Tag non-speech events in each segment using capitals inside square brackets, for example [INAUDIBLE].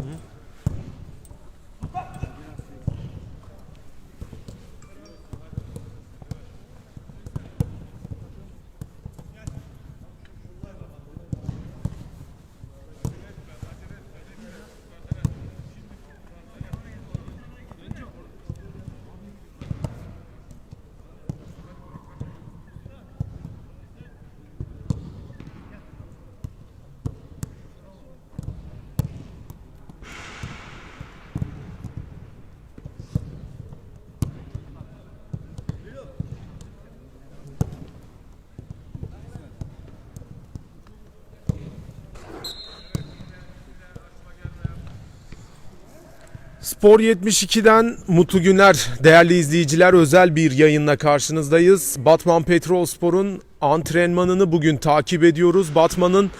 Hmm? Spor 72'den mutlu günler değerli izleyiciler. Özel bir yayınla karşınızdayız. Batman Petrolspor'un antrenmanını bugün takip ediyoruz. Batman'ın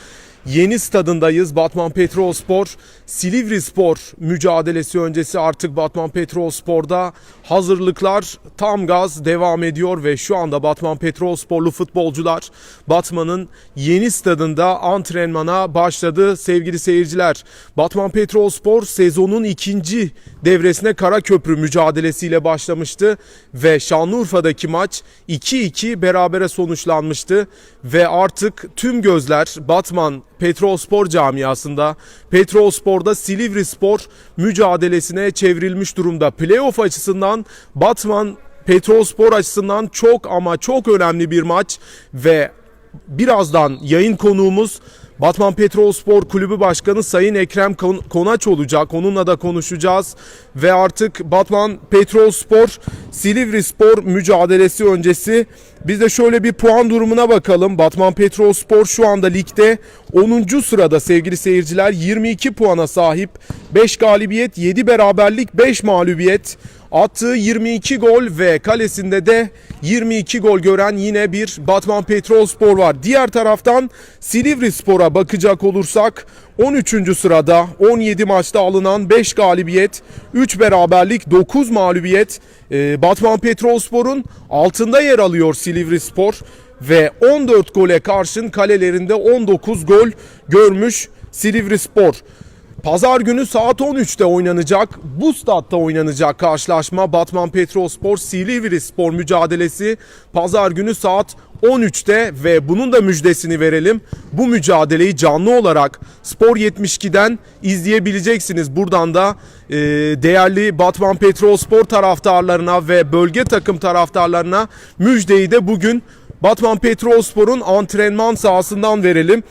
yeni stadındayız. Batman Petrolspor Silivri Spor mücadelesi öncesi artık Batman Petrolspor'da hazırlıklar tam gaz devam ediyor ve şu anda Batman Petrolsporlu futbolcular Batman'ın yeni stadında antrenmana başladı sevgili seyirciler. Batman Petrolspor sezonun ikinci devresine Karaköprü mücadelesiyle başlamıştı ve Şanlıurfa'daki maç 2-2 berabere sonuçlanmıştı ve artık tüm gözler Batman Petrolspor camiasında Petrolspor'da Silivri Spor mücadelesine çevrilmiş durumda. Playoff açısından Batman Petrolspor açısından çok ama çok önemli bir maç ve birazdan yayın konuğumuz Batman Petrolspor Kulübü Başkanı Sayın Ekrem Kon- Konaç olacak. Onunla da konuşacağız. Ve artık Batman Petrolspor Silivri Spor mücadelesi öncesi biz de şöyle bir puan durumuna bakalım. Batman Petrolspor şu anda ligde 10. sırada sevgili seyirciler 22 puana sahip. 5 galibiyet, 7 beraberlik, 5 mağlubiyet. Attığı 22 gol ve kalesinde de 22 gol gören yine bir Batman Petrolspor var. Diğer taraftan Silivri Spor'a bakacak olursak 13. sırada 17 maçta alınan 5 galibiyet, 3 beraberlik, 9 mağlubiyet. Ee, Batman Petrolspor'un altında yer alıyor Silivri Spor ve 14 gole karşın kalelerinde 19 gol görmüş Silivri Spor. Pazar günü saat 13'te oynanacak. Bu statta oynanacak karşılaşma Batman Petrolspor Silivri Spor mücadelesi pazar günü saat 13'te ve bunun da müjdesini verelim. Bu mücadeleyi canlı olarak Spor 72'den izleyebileceksiniz. Buradan da e, değerli Batman Petrolspor taraftarlarına ve bölge takım taraftarlarına müjdeyi de bugün Batman Petrolspor'un antrenman sahasından verelim.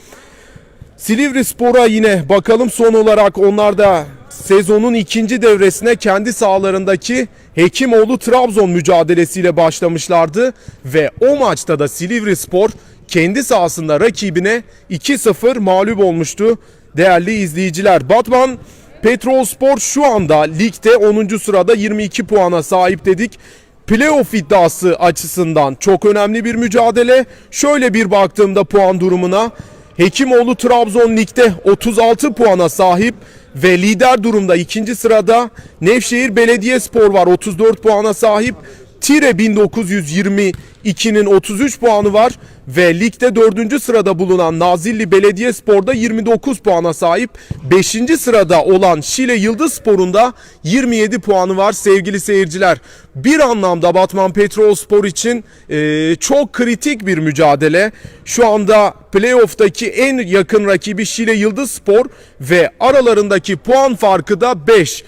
Silivri Spor'a yine bakalım son olarak onlar da sezonun ikinci devresine kendi sahalarındaki Hekimoğlu Trabzon mücadelesiyle başlamışlardı ve o maçta da Silivri Spor kendi sahasında rakibine 2-0 mağlup olmuştu değerli izleyiciler. Batman Petrolspor şu anda ligde 10. sırada 22 puana sahip dedik. Playoff iddiası açısından çok önemli bir mücadele. Şöyle bir baktığımda puan durumuna Hekimoğlu Trabzon Lig'de 36 puana sahip ve lider durumda ikinci sırada Nevşehir Belediyespor var 34 puana sahip. Tire 1922'nin 33 puanı var ve ligde 4. sırada bulunan Nazilli Belediyespor'da 29 puana sahip. 5. sırada olan Şile Yıldızspor'un da 27 puanı var sevgili seyirciler. Bir anlamda Batman Petrolspor için e, çok kritik bir mücadele. Şu anda playoff'taki en yakın rakibi Şile Yıldızspor ve aralarındaki puan farkı da 5.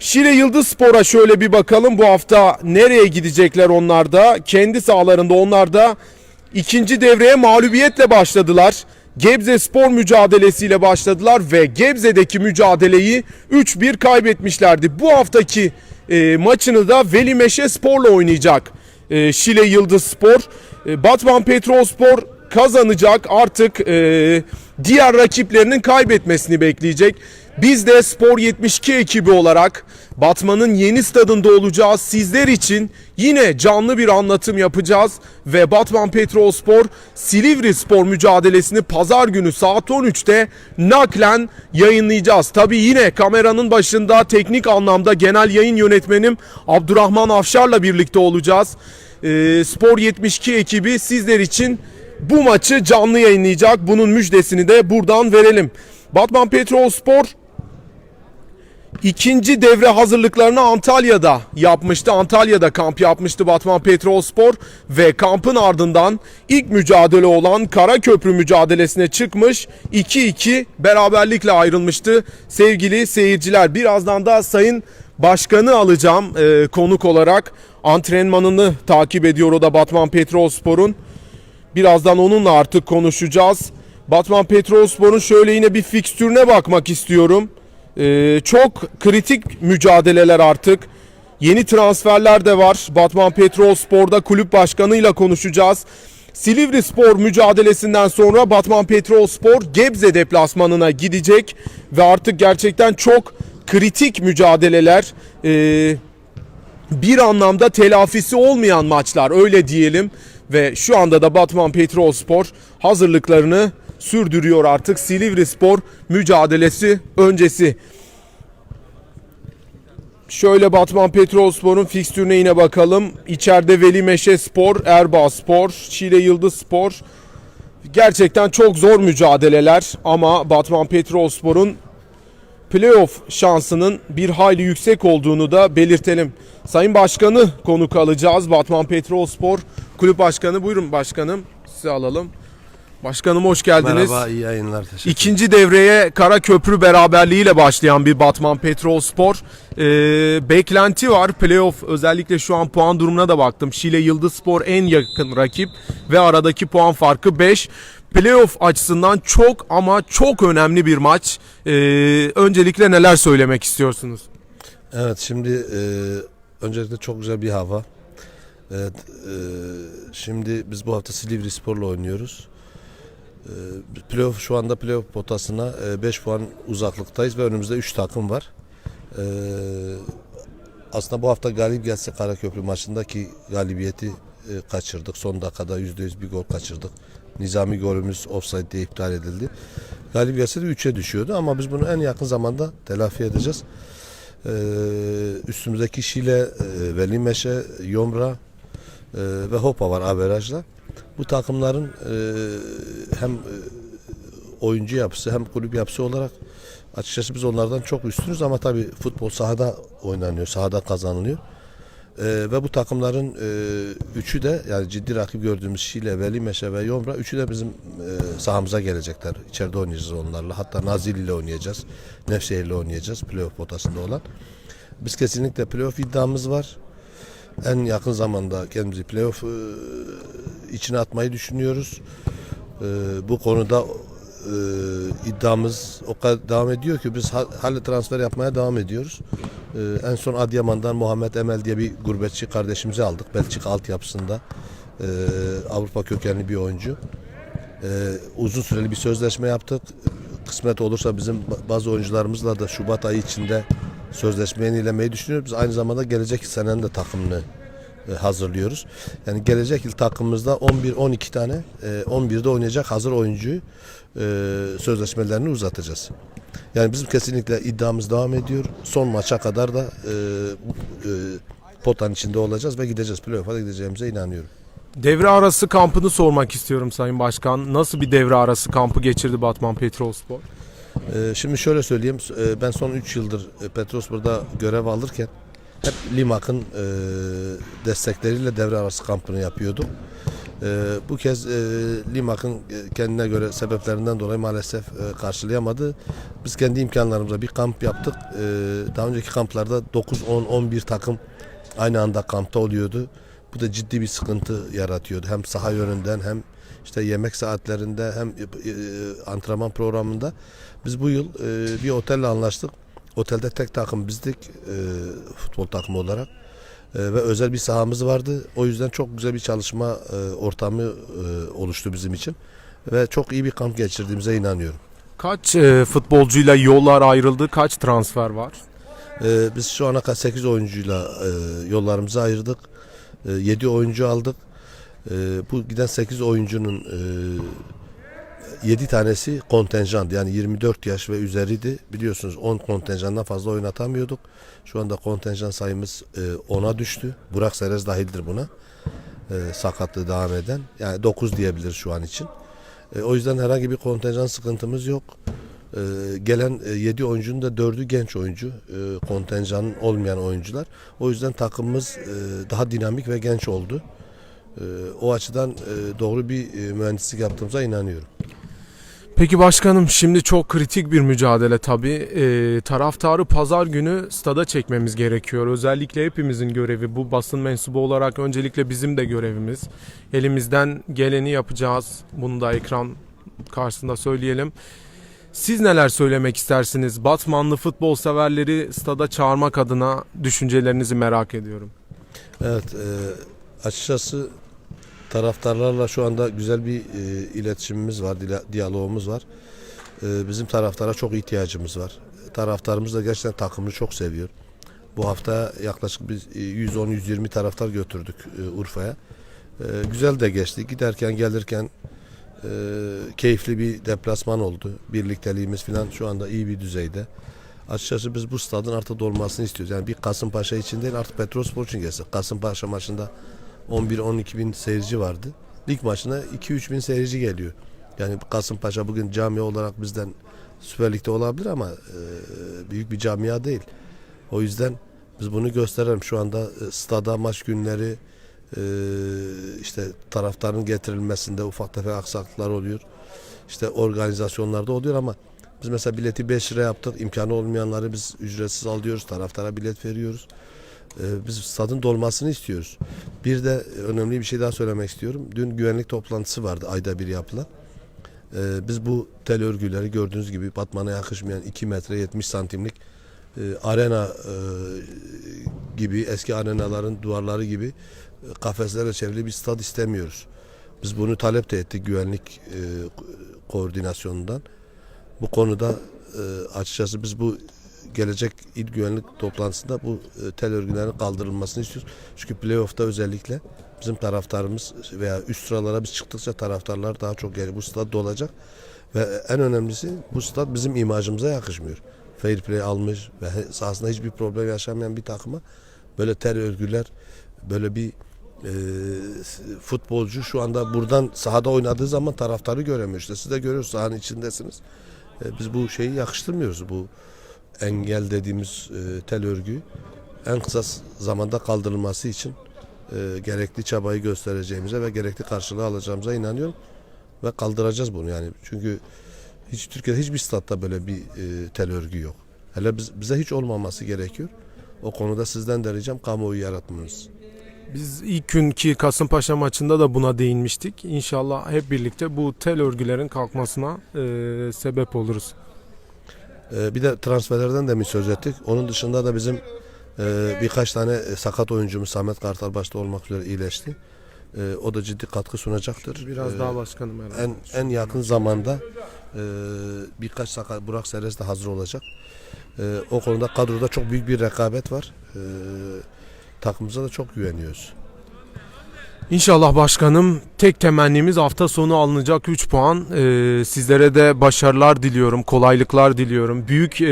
Şile Yıldızspor'a şöyle bir bakalım bu hafta nereye gidecekler onlar da. Kendi sahalarında onlar da ikinci devreye mağlubiyetle başladılar. Gebze spor mücadelesiyle başladılar ve Gebze'deki mücadeleyi 3-1 kaybetmişlerdi. Bu haftaki e, maçını da Veli Meşe Spor'la oynayacak e, Şile Yıldız Spor. E, Batman Petrol Spor kazanacak artık e, diğer rakiplerinin kaybetmesini bekleyecek. Biz de Spor 72 ekibi olarak Batman'ın yeni stadında olacağız. Sizler için yine canlı bir anlatım yapacağız ve Batman Petrolspor Silivri Spor mücadelesini pazar günü saat 13'te naklen yayınlayacağız. Tabi yine kameranın başında teknik anlamda genel yayın yönetmenim Abdurrahman Afşar'la birlikte olacağız. Ee, Spor 72 ekibi sizler için bu maçı canlı yayınlayacak. Bunun müjdesini de buradan verelim. Batman Petrolspor İkinci devre hazırlıklarını Antalya'da yapmıştı. Antalya'da kamp yapmıştı Batman Petrolspor ve kampın ardından ilk mücadele olan Karaköprü mücadelesine çıkmış. 2-2 beraberlikle ayrılmıştı. Sevgili seyirciler birazdan da Sayın Başkanı alacağım e, konuk olarak. Antrenmanını takip ediyor o da Batman Petrolspor'un. Birazdan onunla artık konuşacağız. Batman Petrolspor'un şöyle yine bir fikstürüne bakmak istiyorum. Ee, çok kritik mücadeleler artık. Yeni transferler de var. Batman Petrolspor'da kulüp başkanıyla konuşacağız. Silivri Spor mücadelesinden sonra Batman Petrolspor Gebze deplasmanına gidecek ve artık gerçekten çok kritik mücadeleler. Ee, bir anlamda telafisi olmayan maçlar öyle diyelim ve şu anda da Batman Petrolspor hazırlıklarını sürdürüyor artık Silivri Spor mücadelesi öncesi. Şöyle Batman Petrolspor'un fikstürüne yine bakalım. İçeride Veli Meşe Spor, Erbaa Spor, Şile Yıldız Spor. Gerçekten çok zor mücadeleler ama Batman Petrolspor'un playoff şansının bir hayli yüksek olduğunu da belirtelim. Sayın Başkanı konuk alacağız. Batman Petrolspor Kulüp Başkanı. Buyurun başkanım. Sizi alalım. Başkanım hoş geldiniz. Merhaba, iyi yayınlar. Teşekkür İkinci devreye Karaköprü beraberliğiyle başlayan bir Batman Petrolspor. Ee, beklenti var. Playoff özellikle şu an puan durumuna da baktım. Şile Yıldızspor en yakın rakip ve aradaki puan farkı 5. Playoff açısından çok ama çok önemli bir maç. Ee, öncelikle neler söylemek istiyorsunuz? Evet, şimdi e, öncelikle çok güzel bir hava. Evet, e, şimdi biz bu hafta Silivri Spor'la oynuyoruz. E, playoff şu anda playoff potasına 5 puan uzaklıktayız ve önümüzde 3 takım var. E, aslında bu hafta galip gelse Karaköprü maçındaki galibiyeti e, kaçırdık. Son dakikada %100 bir gol kaçırdık. Nizami golümüz offside diye iptal edildi. Galip gelse de 3'e düşüyordu ama biz bunu en yakın zamanda telafi edeceğiz. Ee, üstümüzdeki Şile, e, Veli Meşe, Yomra e, ve Hopa var averajla. Bu takımların e, hem e, oyuncu yapısı hem kulüp yapısı olarak açıkçası biz onlardan çok üstünüz ama tabii futbol sahada oynanıyor, sahada kazanılıyor. Ee, ve bu takımların e, üçü de yani ciddi rakip gördüğümüz Şile, Veli Meşe ve Yomra üçü de bizim e, sahamıza gelecekler. İçeride oynayacağız onlarla. Hatta Nazilli ile oynayacağız. Nevşehir ile oynayacağız playoff potasında olan. Biz kesinlikle playoff iddiamız var. En yakın zamanda kendimizi playoff e, içine atmayı düşünüyoruz. E, bu konuda e, iddiamız o kadar devam ediyor ki biz ha- hale transfer yapmaya devam ediyoruz. E, en son Adıyaman'dan Muhammed Emel diye bir gurbetçi kardeşimizi aldık. Belçika altyapısında e, Avrupa kökenli bir oyuncu. Uzun süreli bir sözleşme yaptık. Kısmet olursa bizim ba- bazı oyuncularımızla da Şubat ayı içinde sözleşme yenilemeyi düşünüyoruz. Biz aynı zamanda gelecek senenin de takımını hazırlıyoruz. Yani gelecek yıl takımımızda 11-12 tane e, 11'de oynayacak hazır oyuncuyu e, sözleşmelerini uzatacağız. Yani bizim kesinlikle iddiamız devam ediyor. Son maça kadar da e, e, potanın içinde olacağız ve gideceğiz. Playoff'a da gideceğimize inanıyorum. Devre arası kampını sormak istiyorum Sayın Başkan. Nasıl bir devre arası kampı geçirdi Batman Petrolspor? Şimdi şöyle söyleyeyim. Ben son 3 yıldır e, Petrosbur'da görev alırken hep Limak'ın e, destekleriyle devre arası kampını yapıyordum. Ee, Bu kez e, Limak'ın e, kendine göre sebeplerinden dolayı maalesef e, karşılayamadı. Biz kendi imkanlarımızla bir kamp yaptık. Ee, Daha önceki kamplarda 9, 10, 11 takım aynı anda kampta oluyordu. Bu da ciddi bir sıkıntı yaratıyordu. Hem saha yönünden hem işte yemek saatlerinde hem e, e, antrenman programında. Biz bu yıl e, bir otelle anlaştık. Otelde tek takım bizdik e, futbol takımı olarak. E, ve özel bir sahamız vardı. O yüzden çok güzel bir çalışma e, ortamı e, oluştu bizim için. Ve çok iyi bir kamp geçirdiğimize inanıyorum. Kaç e, futbolcuyla yollar ayrıldı? Kaç transfer var? Ee, biz şu ana kadar 8 oyuncuyla e, yollarımızı ayırdık. E, 7 oyuncu aldık. E, bu giden 8 oyuncunun e, 7 tanesi kontenjan yani 24 yaş ve üzeriydi. Biliyorsunuz 10 kontenjandan fazla oynatamıyorduk. Şu anda kontenjan sayımız e, 10'a düştü. Burak Serez dahildir buna. E, sakatlığı devam eden. Yani 9 diyebilir şu an için. E, o yüzden herhangi bir kontenjan sıkıntımız yok. E, gelen 7 oyuncunun da 4'ü genç oyuncu. E, kontenjanın olmayan oyuncular. O yüzden takımımız e, daha dinamik ve genç oldu. E, o açıdan e, doğru bir e, mühendislik yaptığımıza inanıyorum. Peki başkanım şimdi çok kritik bir mücadele tabii. Ee, taraftarı pazar günü stada çekmemiz gerekiyor. Özellikle hepimizin görevi bu basın mensubu olarak öncelikle bizim de görevimiz. Elimizden geleni yapacağız. Bunu da ekran karşısında söyleyelim. Siz neler söylemek istersiniz? Batmanlı futbol severleri stada çağırmak adına düşüncelerinizi merak ediyorum. Evet, e, açıkçası taraftarlarla şu anda güzel bir e, iletişimimiz var, diyalogumuz var. E, bizim taraftara çok ihtiyacımız var. Taraftarımız da gerçekten takımını çok seviyor. Bu hafta yaklaşık biz e, 110-120 taraftar götürdük e, Urfa'ya. E, güzel de geçti. Giderken gelirken e, keyifli bir deplasman oldu. Birlikteliğimiz falan şu anda iyi bir düzeyde. Açıkçası biz bu stadın artık dolmasını istiyoruz. Yani bir Kasımpaşa için değil artık Petrospor için gelsin. Kasımpaşa maçında 11-12 bin seyirci vardı. Lig maçına 2-3 bin seyirci geliyor. Yani Kasımpaşa bugün cami olarak bizden Süper Lig'de olabilir ama e, büyük bir camia değil. O yüzden biz bunu gösterelim. Şu anda e, stada maç günleri e, işte taraftarın getirilmesinde ufak tefek aksaklıklar oluyor. İşte organizasyonlarda oluyor ama biz mesela bileti 5 lira yaptık. İmkanı olmayanları biz ücretsiz alıyoruz. Taraftara bilet veriyoruz. Ee, biz stadın dolmasını istiyoruz. Bir de önemli bir şey daha söylemek istiyorum. Dün güvenlik toplantısı vardı ayda bir yapılan. Ee, biz bu tel örgüleri gördüğünüz gibi Batman'a yakışmayan 2 metre 70 santimlik e, arena e, gibi eski arenaların duvarları gibi e, kafeslerle çevrili bir stad istemiyoruz. Biz bunu talep de ettik güvenlik koordinasyonundan. Bu konuda açıkçası biz bu gelecek il güvenlik toplantısında bu e, tel örgülerin kaldırılmasını istiyoruz. Çünkü playoff'ta özellikle bizim taraftarımız veya üst sıralara biz çıktıkça taraftarlar daha çok gelir. Bu stad dolacak ve en önemlisi bu stad bizim imajımıza yakışmıyor. Fair play almış ve sahasında hiçbir problem yaşamayan bir takıma böyle tel örgüler böyle bir e, futbolcu şu anda buradan sahada oynadığı zaman taraftarı göremiyor. İşte siz de görüyorsunuz sahanın içindesiniz. E, biz bu şeyi yakıştırmıyoruz. Bu engel dediğimiz e, tel örgüyü en kısa zamanda kaldırılması için e, gerekli çabayı göstereceğimize ve gerekli karşılığı alacağımıza inanıyorum ve kaldıracağız bunu yani çünkü hiç Türkiye'de hiçbir statta böyle bir e, tel örgü yok. Hele biz, bize hiç olmaması gerekiyor. O konuda sizden de ricam kamuoyu yaratmanız. Biz ilk günkü Kasımpaşa maçında da buna değinmiştik. İnşallah hep birlikte bu tel örgülerin kalkmasına e, sebep oluruz. Ee, bir de transferlerden de mi söz ettik? Onun dışında da bizim e, birkaç tane e, sakat oyuncumuz Samet Kartal başta olmak üzere iyileşti. E, o da ciddi katkı sunacaktır. Biraz E, daha başkanım herhalde. en en yakın zamanda e, birkaç sakat Burak Seres de hazır olacak. E, o konuda kadroda çok büyük bir rekabet var. E, takımımıza da çok güveniyoruz. İnşallah başkanım tek temennimiz hafta sonu alınacak 3 puan. Ee, sizlere de başarılar diliyorum, kolaylıklar diliyorum. Büyük e,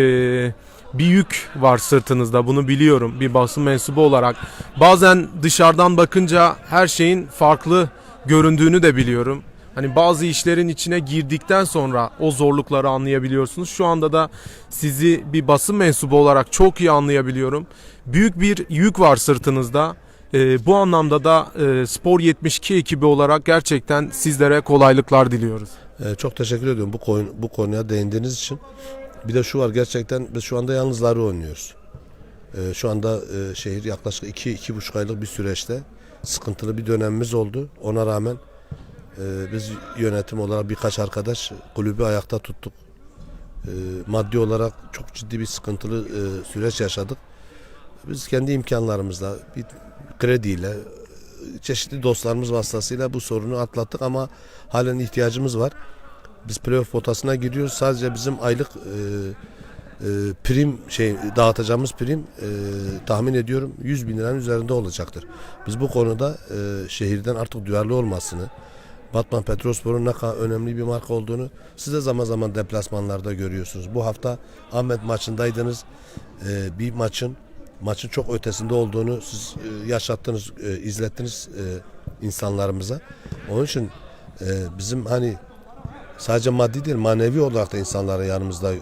bir yük var sırtınızda bunu biliyorum bir basın mensubu olarak. Bazen dışarıdan bakınca her şeyin farklı göründüğünü de biliyorum. Hani bazı işlerin içine girdikten sonra o zorlukları anlayabiliyorsunuz. Şu anda da sizi bir basın mensubu olarak çok iyi anlayabiliyorum. Büyük bir yük var sırtınızda. Ee, bu anlamda da e, Spor 72 ekibi olarak gerçekten sizlere kolaylıklar diliyoruz. Ee, çok teşekkür ediyorum bu konu, bu konuya değindiğiniz için. Bir de şu var gerçekten biz şu anda yalnızları oynuyoruz. Ee, şu anda e, şehir yaklaşık 2 iki, buçuk aylık bir süreçte sıkıntılı bir dönemimiz oldu. Ona rağmen e, biz yönetim olarak birkaç arkadaş kulübü ayakta tuttuk. E, maddi olarak çok ciddi bir sıkıntılı e, süreç yaşadık. Biz kendi imkanlarımızla bir krediyle çeşitli dostlarımız vasıtasıyla bu sorunu atlattık ama halen ihtiyacımız var. Biz playoff potasına giriyoruz. Sadece bizim aylık e, e, prim şey dağıtacağımız prim e, tahmin ediyorum 100 bin liranın üzerinde olacaktır. Biz bu konuda e, şehirden artık duyarlı olmasını, Batman Petrospor'un ne kadar önemli bir marka olduğunu siz de zaman zaman deplasmanlarda görüyorsunuz. Bu hafta Ahmet maçındaydınız. E, bir maçın maçın çok ötesinde olduğunu siz e, yaşattınız, e, izlettiniz e, insanlarımıza. Onun için bizim hani sadece maddi değil manevi olarak da insanları yanımızda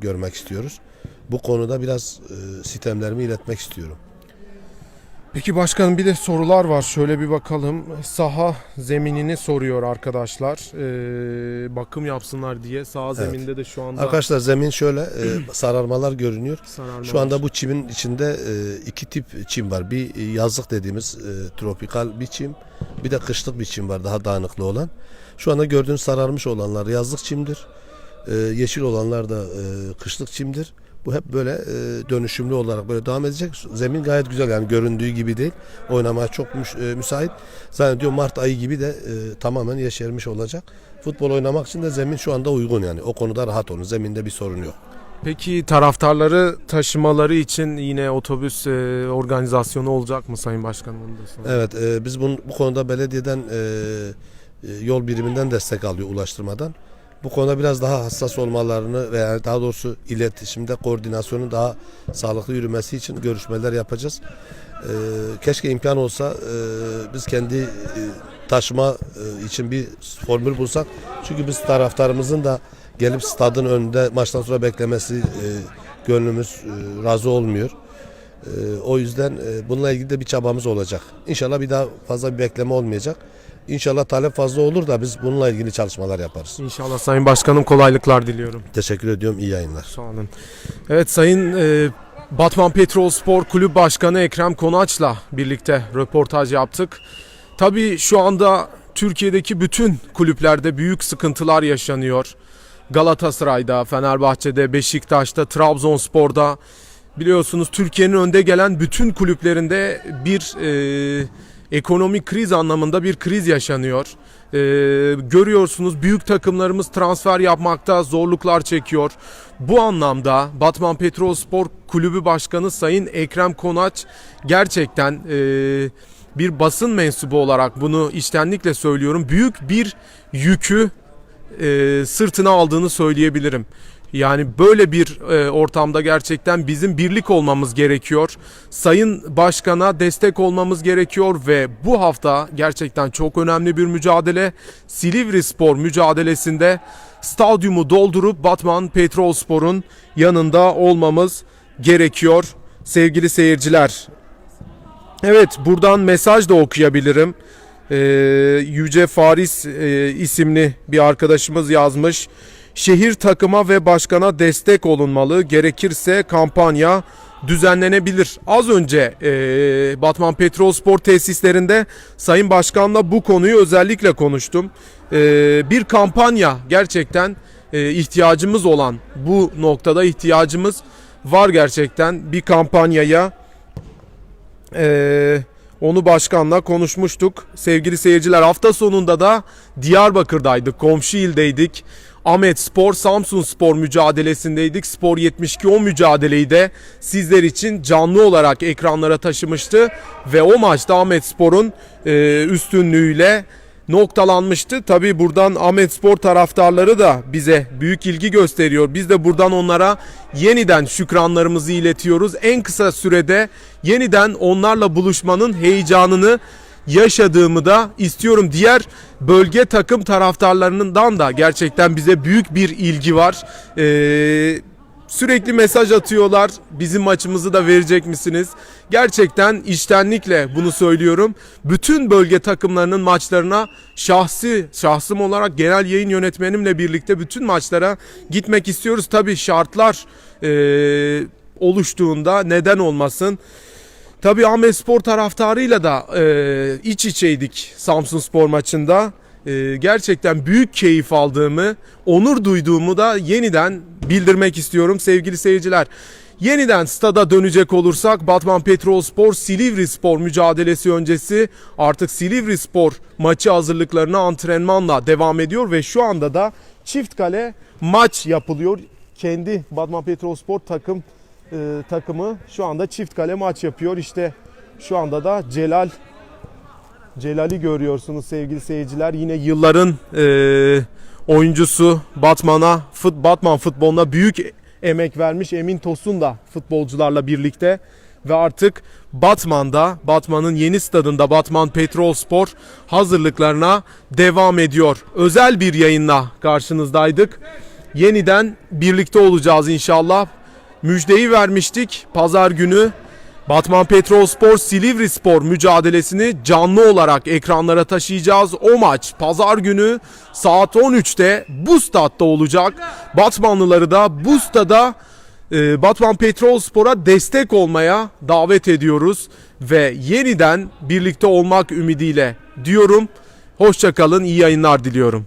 görmek istiyoruz. Bu konuda biraz e, sistemlerimi iletmek istiyorum. Peki başkanım bir de sorular var. Şöyle bir bakalım. Saha zeminini soruyor arkadaşlar. Ee, bakım yapsınlar diye. Saha zeminde de şu anda Arkadaşlar zemin şöyle e, [CLEARS THROAT] sararmalar görünüyor. sararma Şu anda bu çimin içinde e, iki tip çim var. Bir yazlık dediğimiz e, tropikal bir çim, bir de kışlık bir çim var daha dayanıklı olan. Şu anda gördüğünüz sararmış olanlar yazlık çimdir. E, yeşil olanlar da e, kışlık çimdir. Bu hep böyle e, dönüşümlü olarak böyle devam edecek. Zemin gayet güzel yani göründüğü gibi değil. Oynamaya çok müş- e, müsait. Zannediyorum Mart ayı gibi de e, tamamen yeşermiş olacak. Futbol oynamak için de zemin şu anda uygun yani. O konuda rahat olun. Zeminde bir sorun yok. Peki taraftarları taşımaları için yine otobüs e, organizasyonu olacak mı Sayın Başkanım? Onu da sorayım. Evet, e, biz bunu, bu konuda belediyeden e, e, yol biriminden destek alıyor ulaştırmadan. Bu konuda biraz daha hassas olmalarını veya daha doğrusu iletişimde koordinasyonun daha sağlıklı yürümesi için görüşmeler yapacağız. E, keşke imkan olsa e, biz kendi e, taşıma e, için bir formül bulsak. Çünkü biz taraftarımızın da gelip stadın önünde maçtan sonra beklemesi e, gönlümüz e, razı olmuyor. Ee, o yüzden e, bununla ilgili de bir çabamız olacak. İnşallah bir daha fazla bir bekleme olmayacak. İnşallah talep fazla olur da biz bununla ilgili çalışmalar yaparız. İnşallah Sayın Başkanım kolaylıklar diliyorum. Teşekkür ediyorum. İyi yayınlar. Sağ olun. Evet Sayın e, Batman Petrol Spor Kulüp Başkanı Ekrem Konaç'la birlikte röportaj yaptık. Tabii şu anda Türkiye'deki bütün kulüplerde büyük sıkıntılar yaşanıyor. Galatasaray'da, Fenerbahçe'de, Beşiktaş'ta, Trabzonspor'da biliyorsunuz Türkiye'nin önde gelen bütün kulüplerinde bir e, ekonomik kriz anlamında bir kriz yaşanıyor. E, görüyorsunuz büyük takımlarımız transfer yapmakta zorluklar çekiyor. Bu anlamda Batman Petrolspor Kulübü Başkanı Sayın Ekrem Konaç gerçekten e, bir basın mensubu olarak bunu içtenlikle söylüyorum. Büyük bir yükü e, sırtına aldığını söyleyebilirim. Yani böyle bir e, ortamda gerçekten bizim birlik olmamız gerekiyor. Sayın Başkan'a destek olmamız gerekiyor ve bu hafta gerçekten çok önemli bir mücadele. Silivri Spor mücadelesinde stadyumu doldurup Batman Petrolspor'un yanında olmamız gerekiyor. Sevgili seyirciler, Evet buradan mesaj da okuyabilirim. Ee, Yüce Faris e, isimli bir arkadaşımız yazmış. Şehir takıma ve başkana destek olunmalı. Gerekirse kampanya düzenlenebilir. Az önce e, Batman Petrol Spor tesislerinde Sayın Başkan'la bu konuyu özellikle konuştum. E, bir kampanya gerçekten e, ihtiyacımız olan bu noktada ihtiyacımız var gerçekten bir kampanyaya. Ee, onu başkanla konuşmuştuk. Sevgili seyirciler hafta sonunda da Diyarbakır'daydık. Komşu ildeydik. Ahmet Spor, Samsun Spor mücadelesindeydik. Spor 72 o mücadeleyi de sizler için canlı olarak ekranlara taşımıştı. Ve o maçta Ahmet Spor'un e, üstünlüğüyle noktalanmıştı. Tabi buradan Ahmet Spor taraftarları da bize büyük ilgi gösteriyor. Biz de buradan onlara yeniden şükranlarımızı iletiyoruz. En kısa sürede yeniden onlarla buluşmanın heyecanını yaşadığımı da istiyorum. Diğer bölge takım taraftarlarından da gerçekten bize büyük bir ilgi var. Ee, Sürekli mesaj atıyorlar. Bizim maçımızı da verecek misiniz? Gerçekten içtenlikle bunu söylüyorum. Bütün bölge takımlarının maçlarına şahsi, şahsım olarak genel yayın yönetmenimle birlikte bütün maçlara gitmek istiyoruz. Tabii şartlar eee, oluştuğunda neden olmasın? Tabii Ahmet Spor taraftarıyla da e, iç içeydik Samsun Spor maçında. E, gerçekten büyük keyif aldığımı, onur duyduğumu da yeniden bildirmek istiyorum sevgili seyirciler. Yeniden stada dönecek olursak Batman Petrol Spor Silivri Spor mücadelesi öncesi artık Silivri Spor maçı hazırlıklarına antrenmanla devam ediyor ve şu anda da çift kale maç yapılıyor. Kendi Batman Petrol Spor takım e, takımı şu anda çift kale maç yapıyor. İşte şu anda da Celal Celal'i görüyorsunuz sevgili seyirciler. Yine yılların e, oyuncusu Batman'a, fut, Batman futboluna büyük emek vermiş Emin Tosun da futbolcularla birlikte ve artık Batman'da, Batman'ın yeni stadında Batman Petrolspor hazırlıklarına devam ediyor. Özel bir yayınla karşınızdaydık. Yeniden birlikte olacağız inşallah. Müjdeyi vermiştik pazar günü Batman Petrolspor Silivri Spor mücadelesini canlı olarak ekranlara taşıyacağız. O maç pazar günü saat 13'te bu statta olacak. Batmanlıları da bu stada e, Batman Petrolspor'a destek olmaya davet ediyoruz ve yeniden birlikte olmak ümidiyle diyorum. Hoşçakalın, iyi yayınlar diliyorum.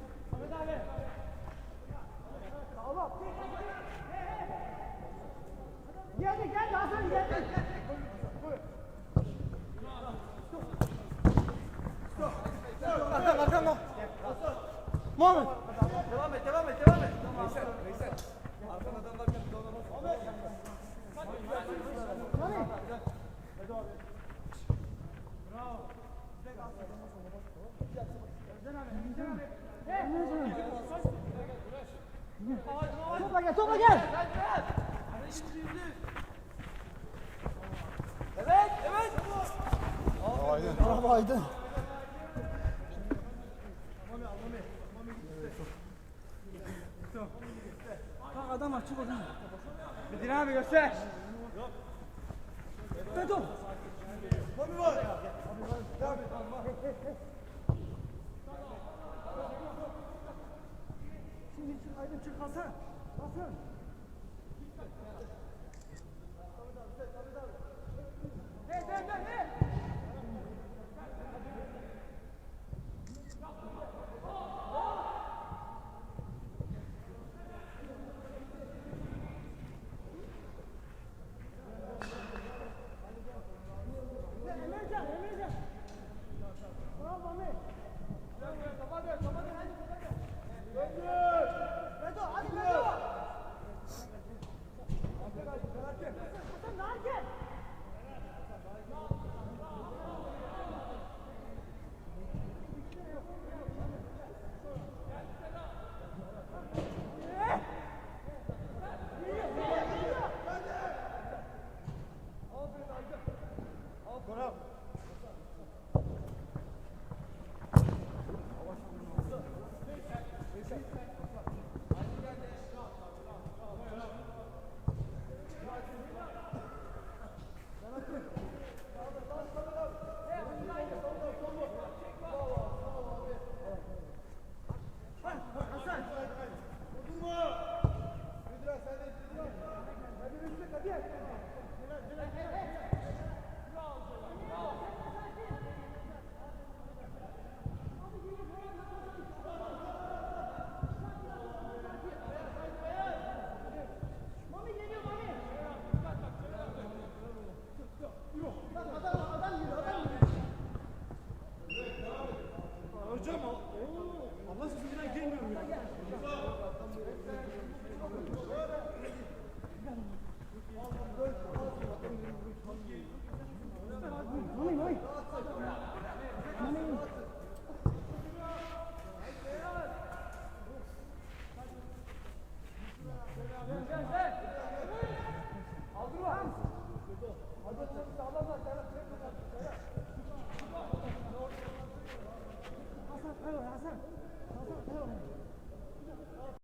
Muhammed. Devam et devam et devam et. Veysel Veysel. Arkan adam varken bir dolamaz. Muhammed. Topla gel, topla gel. Evet, evet. Aydın. Araba aydın. Metin abi göster. Dur. Mami var. Şimdi aydın çık Hasan. Hasan.